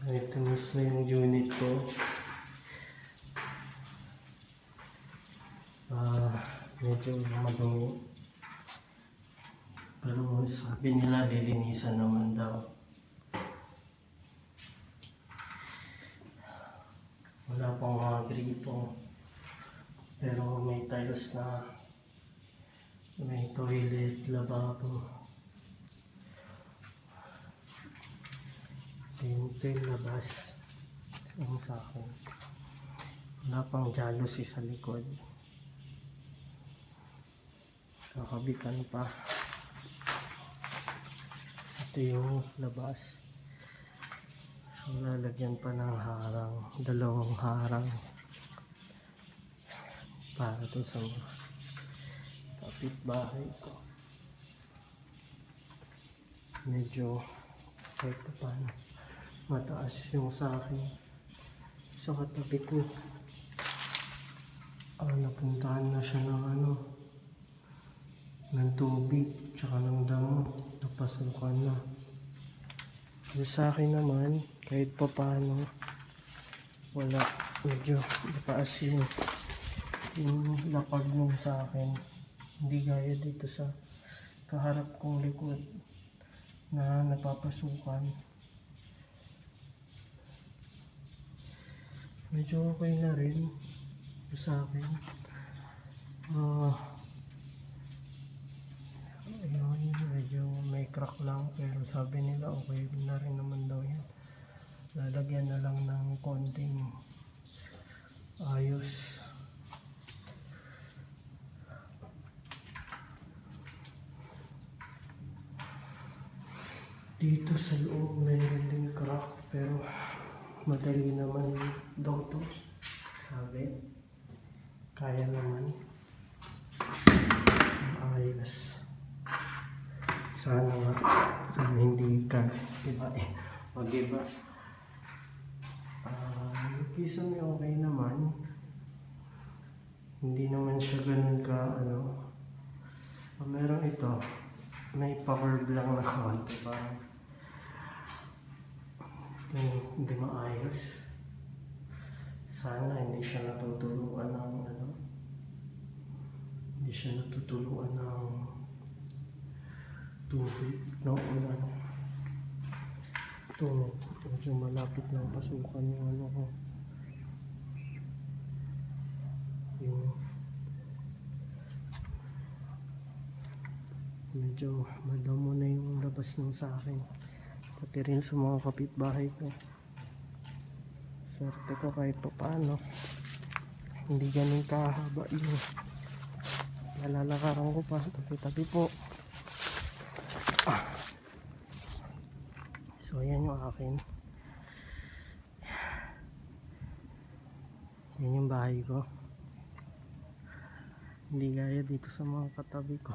Ito mismo yung unit ko. Ah, medyo madumi. Pero sabi nila lilinisan naman daw. Wala pang mga gripo. Pero may tiles na may toilet, lababo. Ito yung labas. Ang sa akin. Wala pang jealousy sa likod. Kakabitan pa. Ito yung labas. So, lalagyan pa ng harang. Dalawang harang. Para to sa kapitbahay ko. Medyo kahit pa paano mataas yung sa akin. Sa katabi ko. Ah, napuntahan na siya ng ano ng tubig tsaka ng damo. Napasukan na. Yung sa akin naman kahit pa paano wala. Medyo mataas yun yung lapag nung sa akin. Hindi gaya dito sa kaharap kong likod na napapasukan medyo okay na rin sa akin. Ah ayun medyo may crack lang pero sabi nila okay na rin naman daw yan. Lalagyan na lang ng konting ayos. Dito sa loob mayroon din crack pero madali naman daw to sabi kaya naman. Ayos sana nga sana hindi ka iba eh wag iba ah yung piso may okay naman. Hindi naman siya ganun ka ano. Ah, meron ito. May power lang na konti parang yung hindi maayos. Sana hindi siya natutuluan ng ano. Hindi siya natutuluan ng tubig ng ulan ito medyo malapit ng pasukan yung ano ko. Yung medyo madamo na yung labas ng sa akin pati rin sa mga kapitbahay ko. Swerte ko kahit pa paano hindi ganun kahaba yung nalalakaran ko pa. Tabi tabi po. So yan yung akin. Yan yung bahay ko. Hindi gaya dito sa mga katabi ko.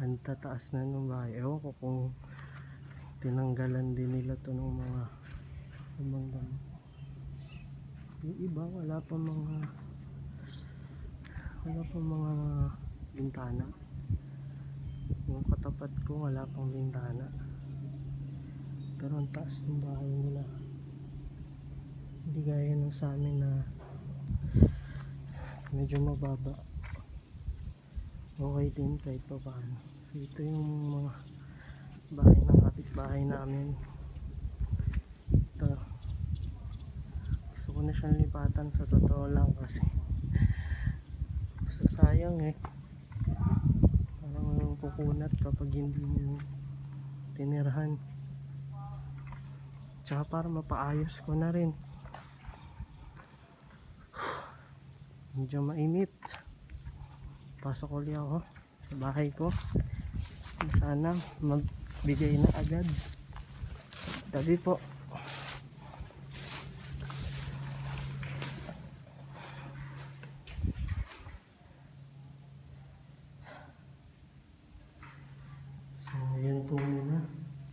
Ang tataas na ng bahay. Ewan ko kung tinanggalan din nila to ng mga ibang gamit yung iba wala pa mga wala pa mga bintana. Yung katapat ko wala pang bintana. Pero ang taas ng bahay nila. Hindi gaya ng sa amin na medyo mababa. Okay din kahit pa paano so ito yung mga bahay kapitbahay namin. Ito. Gusto ko na siyang lipatan sa totoo lang kasi. Basta sayang eh. Parang kukunat kapag hindi mo tinirahan tsaka para mapaayos ko na rin. Medyo mainit. Pasok ulit ako sa bahay ko. Sana bigay na agad. Sabi po.